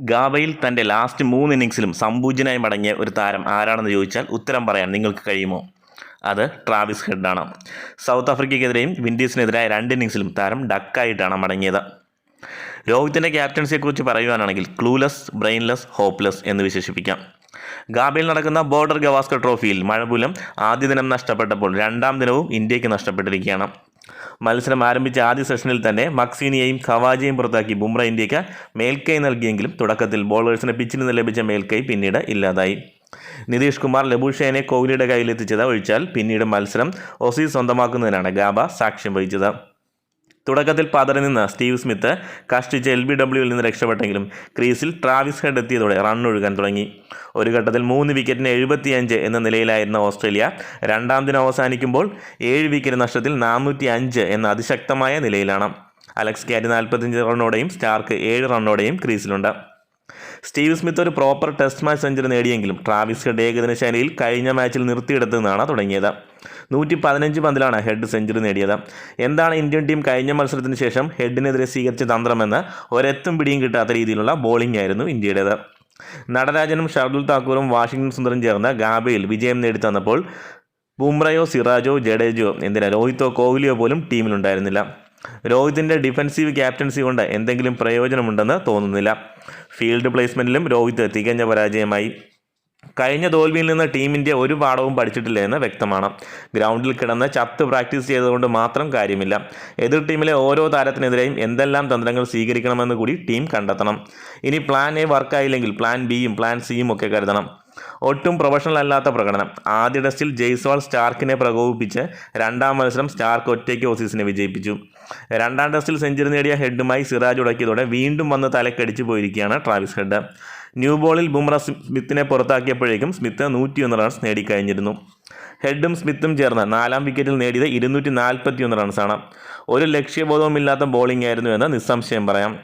ഗാബയിൽ തന്റെ ലാസ്റ്റ് മൂന്ന് ഇന്നിങ്സിലും സംപൂജ്യനായി മടങ്ങിയ ഒരു താരം ആരാണെന്ന് ചോദിച്ചാൽ ഉത്തരം പറയാൻ നിങ്ങൾക്ക് കഴിയുമോ? അത് ട്രാവിസ് ഹെഡാണ്. സൗത്ത് ആഫ്രിക്കയ്ക്കെതിരെയും വിൻഡീസിനെതിരായ രണ്ട് ഇന്നിങ്സിലും താരം ഡക്കായിട്ടാണ് മടങ്ങിയത്. രോഹിത്തിന്റെ ക്യാപ്റ്റൻസിയെക്കുറിച്ച് പറയുവാനാണെങ്കിൽ ക്ലൂലെസ് ബ്രെയിൻലെസ് ഹോപ്പ്ലെസ് എന്ന് വിശേഷിപ്പിക്കാം. ഗാബയിൽ നടക്കുന്ന ബോർഡർ ഗവാസ്കർ ട്രോഫിയിൽ മഴമൂലം ആദ്യ ദിനം നഷ്ടപ്പെട്ടപ്പോൾ രണ്ടാം ദിനവും ഇന്ത്യയ്ക്ക് നഷ്ടപ്പെട്ടിരിക്കുകയാണ്. മത്സരം ആരംഭിച്ച ആദ്യ സെഷനിൽ തന്നെ മക്സീനിയെയും ഖവാജയും പുറത്താക്കി ബുംറ ഇന്ത്യയ്ക്ക് മേൽക്കൈ നൽകിയെങ്കിലും തുടക്കത്തിൽ ബോളേഴ്സിന് പിച്ചിൽ നിന്ന് ലഭിച്ച മേൽക്കൈ പിന്നീട് ഇല്ലാതായി. നിതീഷ് കുമാർ ലബുഷേനെ കോഹ്ലിയുടെ കയ്യിലെത്തിച്ചത് ഒഴിച്ചാൽ പിന്നീട് മത്സരം ഒസി സ്വന്തമാക്കുന്നതിനാണ് ഗാബ സാക്ഷ്യം വഹിച്ചത്. തുടക്കത്തിൽ പതറി നിന്ന് സ്റ്റീവ് സ്മിത്ത് കഷ്ടിച്ച് എൽ ബി ഡബ്ല്യുവിൽ നിന്ന് രക്ഷപ്പെട്ടെങ്കിലും ക്രീസിൽ ട്രാവിസ് ഹെഡ് എത്തിയതോടെ റൺ ഒഴുകാൻ തുടങ്ങി. ഒരു ഘട്ടത്തിൽ മൂന്ന് വിക്കറ്റിന് എഴുപത്തിയഞ്ച് എന്ന നിലയിലായിരുന്ന ഓസ്ട്രേലിയ രണ്ടാം ദിനം അവസാനിക്കുമ്പോൾ ഏഴ് വിക്കറ്റ് നഷ്ടത്തിൽ നാനൂറ്റി അഞ്ച് എന്ന അതിശക്തമായ നിലയിലാണ്. അലക്സ് ക്യാരി നാൽപ്പത്തഞ്ച് റണ്ണോടെയും സ്റ്റാർക്ക് ഏഴ് റണ്ണോടെയും ക്രീസിലുണ്ട്. സ്റ്റീവ് സ്മിത്ത് ഒരു പ്രോപ്പർ ടെസ്റ്റ് മാച്ച് സെഞ്ചുറി നേടിയെങ്കിലും ട്രാവിസ് ഹെഡ് ഏകദിന ശൈലിയിൽ കഴിഞ്ഞ മാച്ചിൽ നിർത്തിയെടുത്തു നിന്നാണ് തുടങ്ങിയത്. നൂറ്റി പതിനഞ്ച് പന്തിലാണ് ഹെഡ് സെഞ്ചുറി നേടിയത്. എന്താണ് ഇന്ത്യൻ ടീം കഴിഞ്ഞ മത്സരത്തിന് ശേഷം ഹെഡിനെതിരെ സ്വീകരിച്ച തന്ത്രമെന്ന് ഒരെത്തും പിടിയും കിട്ടാത്ത രീതിയിലുള്ള ബോളിംഗ് ആയിരുന്നു ഇന്ത്യയുടേത്. നടരാജനും ഷർദുൽ താക്കൂറും വാഷിംഗ്ടൺ സുന്ദറും ചേർന്ന് ഗാബയിൽ വിജയം നേടിത്തന്നപ്പോൾ ബുംറയോ സിറാജോ ജഡേജോ എന്തിനാ രോഹിത്തോ കോഹ്ലിയോ പോലും ടീമിലുണ്ടായിരുന്നില്ല. രോഹിത്തിന്റെ ഡിഫൻസീവ് ക്യാപ്റ്റൻസി കൊണ്ട് എന്തെങ്കിലും പ്രയോജനമുണ്ടെന്ന് തോന്നുന്നില്ല. ഫീൽഡ് പ്ലേസ്മെന്റിലും രോഹിത് തികഞ്ഞ പരാജയമായി. കഴിഞ്ഞ തോൽവിയിൽ നിന്ന് ടീം ഇന്ത്യ ഒരു പാഠവും പഠിച്ചിട്ടില്ല എന്ന് വ്യക്തമാണ്. ഗ്രൗണ്ടിൽ കിടന്ന് ചത്ത് പ്രാക്ടീസ് ചെയ്തതുകൊണ്ട് മാത്രം കാര്യമില്ല. എതിർ ടീമിലെ ഓരോ താരത്തിനെതിരെയും എന്തെല്ലാം തന്ത്രങ്ങൾ സ്വീകരിക്കണമെന്ന് കൂടി ടീം കണ്ടെത്തണം. ഇനി പ്ലാൻ എ വർക്കായില്ലെങ്കിൽ പ്ലാൻ ബിയും പ്ലാൻ സിയും ഒക്കെ കരുതണം. ഒട്ടും പ്രൊഫഷണൽ അല്ലാത്ത പ്രകടനം. ആദ്യ ടെസ്റ്റിൽ ജയ്സ്വാൾ സ്റ്റാർക്കിനെ പ്രകോപിപ്പിച്ച് രണ്ടാം മത്സരം സ്റ്റാർക്ക് ഒറ്റയ്ക്ക് ഓസീസിനെ വിജയിപ്പിച്ചു. രണ്ടാം ടെസ്റ്റിൽ സെഞ്ചുറി നേടിയ ഹെഡുമായി സിറാജ് ഉടക്കിയതോടെ വീണ്ടും വന്ന് തലക്കടിച്ചു പോയിരിക്കുകയാണ് ട്രാവിസ് ഹെഡ്. ന്യൂ ബോളിൽ ബുംറ സ്മിത്തിനെ പുറത്താക്കിയപ്പോഴേക്കും സ്മിത്ത് നൂറ്റിയൊന്ന് റൺസ് നേടിക്കഴിഞ്ഞിരുന്നു. ഹെഡും സ്മിത്തും ചേർന്ന് നാലാം വിക്കറ്റിൽ നേടിയത് ഇരുന്നൂറ്റി നാൽപ്പത്തിയൊന്ന് റൺസാണ് ഒരു ലക്ഷ്യബോധവുമില്ലാത്ത ബോളിംഗ് ആയിരുന്നു എന്ന് നിസ്സംശയം പറയാം.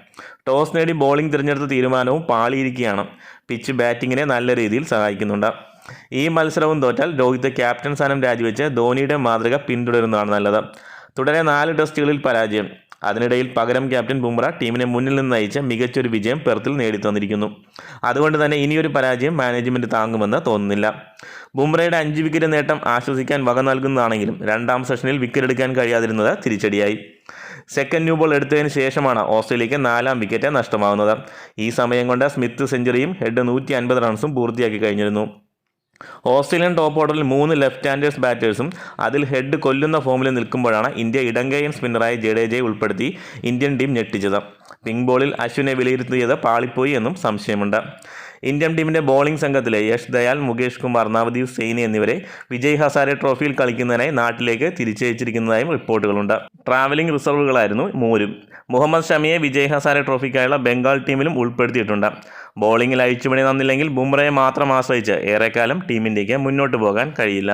ടോസ് നേടി ബോളിംഗ് തിരഞ്ഞെടുത്ത തീരുമാനവും പാളിയിരിക്കുകയാണ്. പിച്ച് ബാറ്റിങ്ങിനെ നല്ല രീതിയിൽ സഹായിക്കുന്നുണ്ട്. ഈ മത്സരവും തോറ്റാൽ രോഹിത് ക്യാപ്റ്റൻ സ്ഥാനം രാജിവെച്ച് ധോണിയുടെ മാതൃക പിന്തുടരുന്നതാണ് നല്ലത്. തുടരെ നാല് ടെസ്റ്റുകളിൽ പരാജയം. അതിനിടയിൽ പകരം ക്യാപ്റ്റൻ ബുംറ ടീമിനെ മുന്നിൽ നിന്ന് നയിച്ച മികച്ചൊരു വിജയം പെർത്തിൽ നേടിത്തന്നിരിക്കുന്നു. അതുകൊണ്ട് തന്നെ ഇനിയൊരു പരാജയം മാനേജ്മെന്റ് താങ്ങുമെന്ന് തോന്നുന്നില്ല. ബുംറയുടെ അഞ്ച് വിക്കറ്റ് നേട്ടം ആശ്വസിക്കാൻ വക നൽകുന്നതാണെങ്കിലും രണ്ടാം സെഷനിൽ വിക്കറ്റ് എടുക്കാൻ കഴിയാതിരുന്നത് തിരിച്ചടിയായി. സെക്കൻഡ് ന്യൂ ബോൾ എടുത്തതിന് ശേഷമാണ് ഓസ്ട്രേലിയക്ക് നാലാം വിക്കറ്റ് നഷ്ടമാവുന്നത്. ഈ സമയം കൊണ്ട് സ്മിത്ത് സെഞ്ചുറിയും ഹെഡ് നൂറ്റി അൻപത് റൺസും പൂർത്തിയാക്കി കഴിഞ്ഞിരുന്നു. ഓസ്ട്രേലിയൻ ടോപ്പ് ഓർഡറിൽ മൂന്ന് ലെഫ്റ്റ് ഹാൻഡേഴ്സ് ബാറ്റേഴ്സും അതിൽ ഹെഡ് കൊല്ലുന്ന ഫോമിൽ നിൽക്കുമ്പോഴാണ് ഇന്ത്യ ഇടങ്കയൻ സ്പിന്നറായ ജഡേജയെ ഉൾപ്പെടുത്തി ഇന്ത്യൻ ടീം ഞെട്ടിച്ചത്. പിങ്ക് ബോളിൽ അശ്വിനെ വിലയിരുത്തിയത് പാളിപ്പോയി എന്നും സംശയമുണ്ട്. ഇന്ത്യൻ ടീമിന്റെ ബോളിംഗ് സംഘത്തിലെ യശ് ദയാൽ മുകേഷ് കുമാർ നവദീപ് സൈനി എന്നിവരെ വിജയ് ഹസാരെ ട്രോഫിയിൽ കളിക്കുന്നതിനായി നാട്ടിലേക്ക് തിരിച്ചയച്ചിരിക്കുന്നതായും റിപ്പോർട്ടുകളുണ്ട്. ട്രാവലിംഗ് റിസർവുകളായിരുന്നു മൂരും. മുഹമ്മദ് ഷമിയെ വിജയ് ഹസാരെ ട്രോഫിക്കായുള്ള ബംഗാൾ ടീമിലും ഉൾപ്പെടുത്തിയിട്ടുണ്ട്. ബോളിംഗിൽ അഴിച്ചുപണി നന്നില്ലെങ്കിൽ ബുംറയെ മാത്രം ആശ്രയിച്ച് ഏറെക്കാലം ടീം ഇന്ത്യയ്ക്ക് മുന്നോട്ട് പോകാൻ കഴിയില്ല.